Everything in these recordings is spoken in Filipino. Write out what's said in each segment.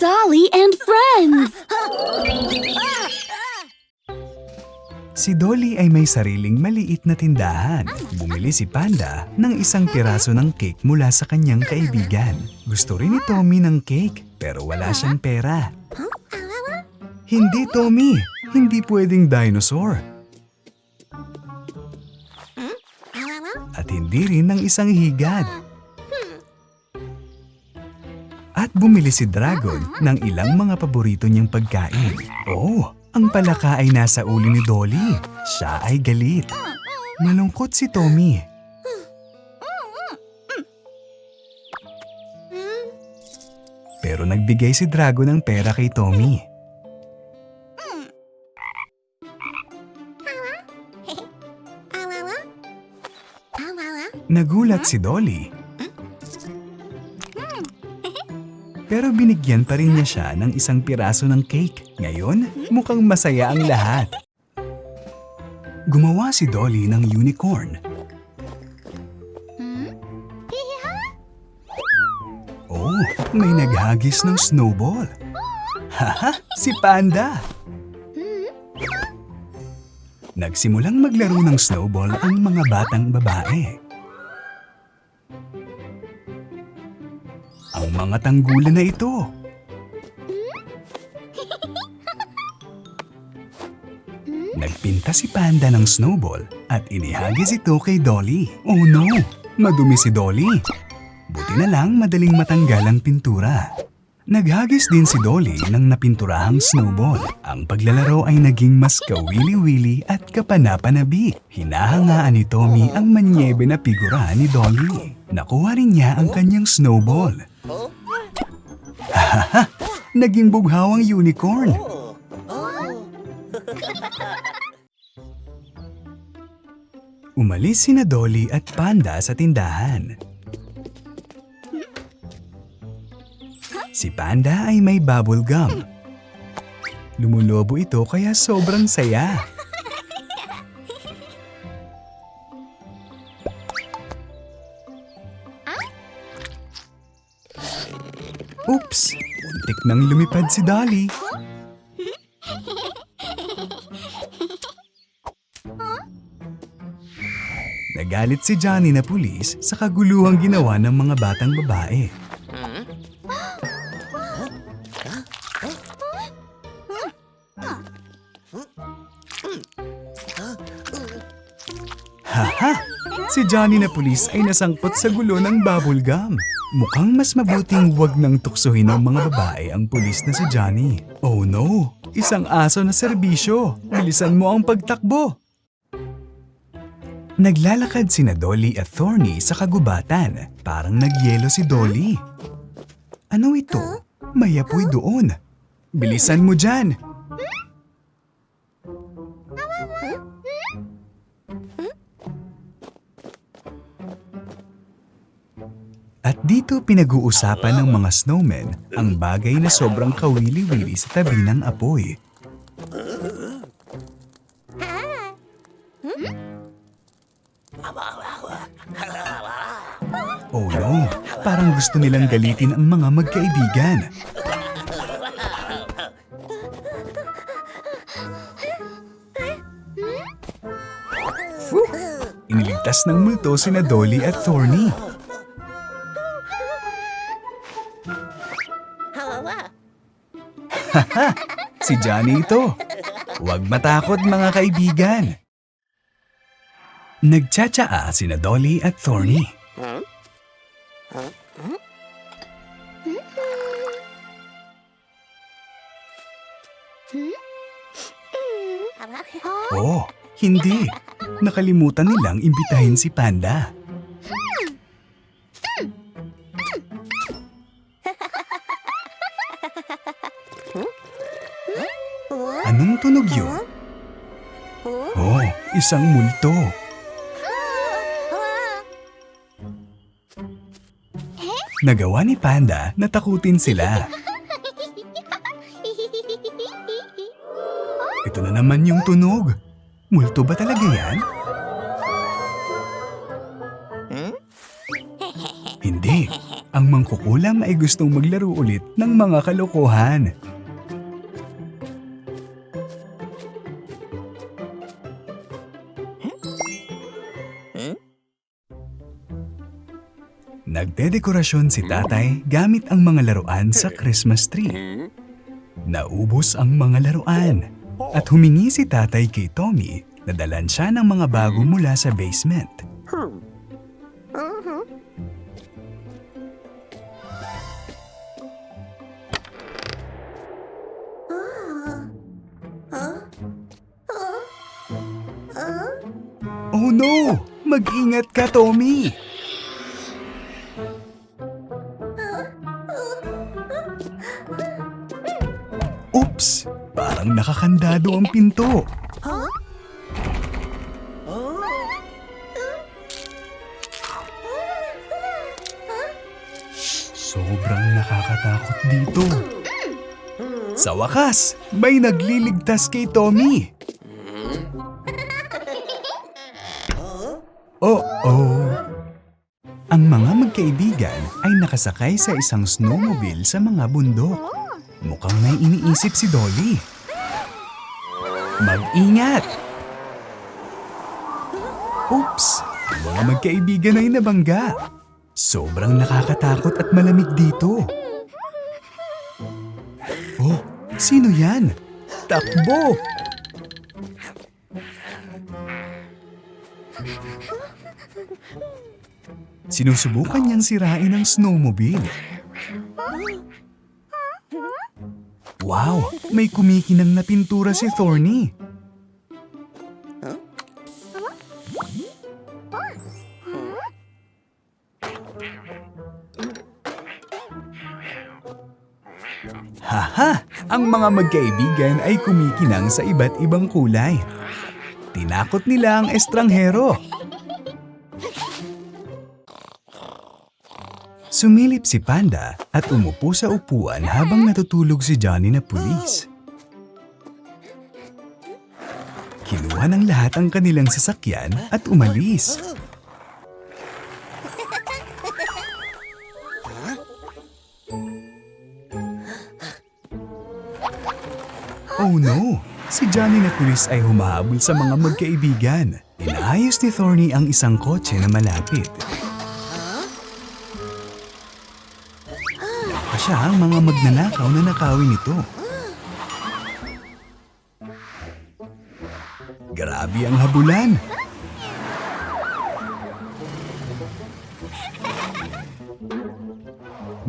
Dolly and friends! Si Dolly ay may sariling maliit na tindahan. Bumili si Panda ng isang piraso ng cake mula sa kanyang kaibigan. Gusto rin ni Tommy ng cake pero wala siyang pera. Hindi Tommy, hindi pwedeng dinosaur. At hindi rin ng isang higad. Bumili si Dragon ng ilang mga paborito niyang pagkain. Oh, ang palaka ay nasa ulo ni Dolly. Siya ay galit. Malungkot si Tommy. Pero nagbigay si Dragon ng pera kay Tommy. Nagulat si Dolly. Pero binigyan pa rin niya siya ng isang piraso ng cake. Ngayon, mukhang masaya ang lahat. Gumawa si Dolly ng unicorn. Oh, may naghagis ng snowball. Haha, si Panda! Nagsimulang maglaro ng snowball ang mga batang babae. Mga tanggulan na ito. Nagpinta si Panda ng snowball at inihagis ito kay Dolly. Oh no! Madumi si Dolly. Buti na lang madaling matanggal ang pintura. Naghagis din si Dolly ng napinturahang snowball. Ang paglalaro ay naging mas kawili-wili at kapanapanabi. Hinahangaan ni Tommy ang manyebe na figura ni Dolly. Nakuha rin niya ang kanyang snowball. Hahaha! Naging bughawang unicorn. Umalis sina Dolly at Panda sa tindahan. Si Panda ay may bubble gum. Lumulobo ito kaya sobrang saya. Nang lumipad si Dolly. Nagalit si Johnny na pulis sa kaguluhang ginawa ng mga batang babae. Si Johnny na pulis ay nasangkot sa gulo ng bubble gum. Mukhang mas mabuting wag nang tuksohin ng mga babae ang pulis na si Johnny. Oh no! Isang aso na serbisyo! Bilisan mo ang pagtakbo! Naglalakad sina Dolly at Thorny sa kagubatan. Parang nagyelo si Dolly. Ano ito? May apoy doon. Bilisan mo dyan! Dito pinag-uusapan ng mga snowmen ang bagay na sobrang kawili-wili sa tabi ng apoy. Oh no, parang gusto nilang galitin ang mga magkaibigan. Iniligtas ng multo sina Dolly at Thorny. Si Johnny ito. Huwag matakot mga kaibigan. Nagtsatsaa sina Dolly at Thorny. Oh, hindi. Nakalimutan nilang imbitahin si Panda. Anong tunog yun? Oh, isang multo. Nagawa ni Panda na takutin sila. Ito na naman yung tunog. Multo ba talaga yan? Hindi. Ang mangkukulam ay gustong maglaro ulit ng mga kalokohan. Nagdedekorasyon si tatay gamit ang mga laruan sa Christmas tree. Naubos ang mga laruan at humingi si tatay kay Tommy na dalan siya ng mga bago mula sa basement. Oh no! Mag-ingat ka, Tommy! Parang nakakandado ang pinto. Sobrang nakakatakot dito. Sa wakas, may nagliligtas kay Tommy. Oh-oh. Ang mga magkaibigan ay nakasakay sa isang snowmobile sa mga bundok. Mukhang may iniisip si Dolly. Mag-ingat! Oops! Mga magkaibigan ay nabangga. Sobrang nakakatakot at malamig dito. Oh, sino yan? Takbo! Sinusubukan niyang sirain ang snowmobile. May kumikinang na pintura si Thorny. Haha! Ang mga magkaibigan ay kumikinang sa iba't ibang kulay. Tinakot nila ang estranghero. Sumilip si Panda at umupo sa upuan habang natutulog si Johnny na pulis. Kinuha ng lahat ang kanilang sasakyan at umalis. Oh no! Si Johnny na pulis ay humahabol sa mga magkaibigan. Inaayos ni Thorny ang isang kotse na malapit. Pa siya ang mga magnanakaw na nakawin nito. Grabe ang habulan.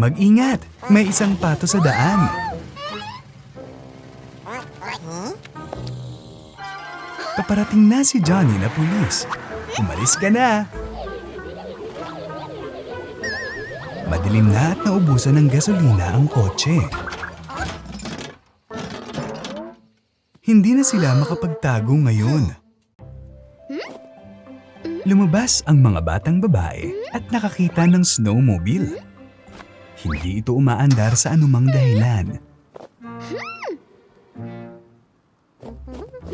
Mag-ingat! May isang pato sa daan. Paparating na si Johnny na pulis. Umalis ka na. Madilim na at naubusan ng gasolina ang kotse. Hindi na sila makapagtago ngayon. Lumabas ang mga batang babae at nakakita ng snowmobile. Hindi ito umaandar sa anumang dahilan.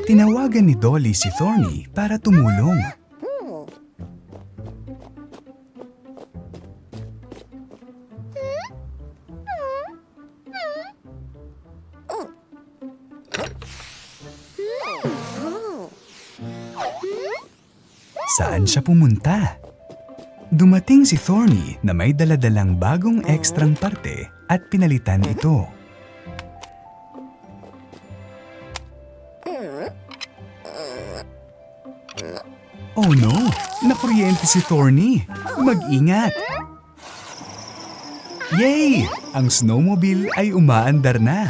Tinawagan ni Dolly si Thorny para tumulong. Saan siya pumunta? Dumating si Thorny na may daladalang bagong ekstrang parte at pinalitan ito. Oh no! Nakuryente si Thorny! Mag-ingat! Yay! Ang snowmobile ay umaandar na.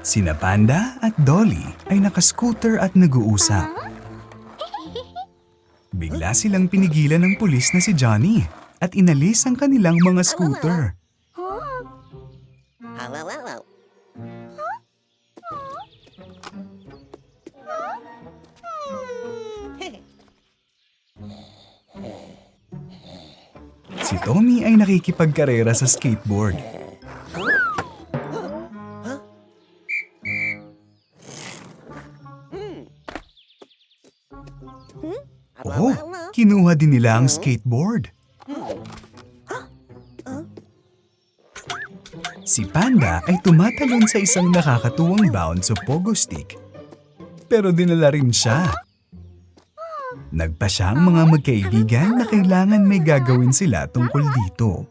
Sina Panda at Dolly ay nakascooter at nag-uusap. Bigla silang pinigilan ng pulis na si Johnny at inalis ang kanilang mga scooter. Si Tommy ay nakikipagkarera sa skateboard. Oh, kinuha din nila ang skateboard. Si Panda ay tumatalon sa isang nakakatuwang bound sa pogo stick. Pero dinala rin siya. Nagpa siya ang mga magkaibigan na kailangan may gagawin sila tungkol dito.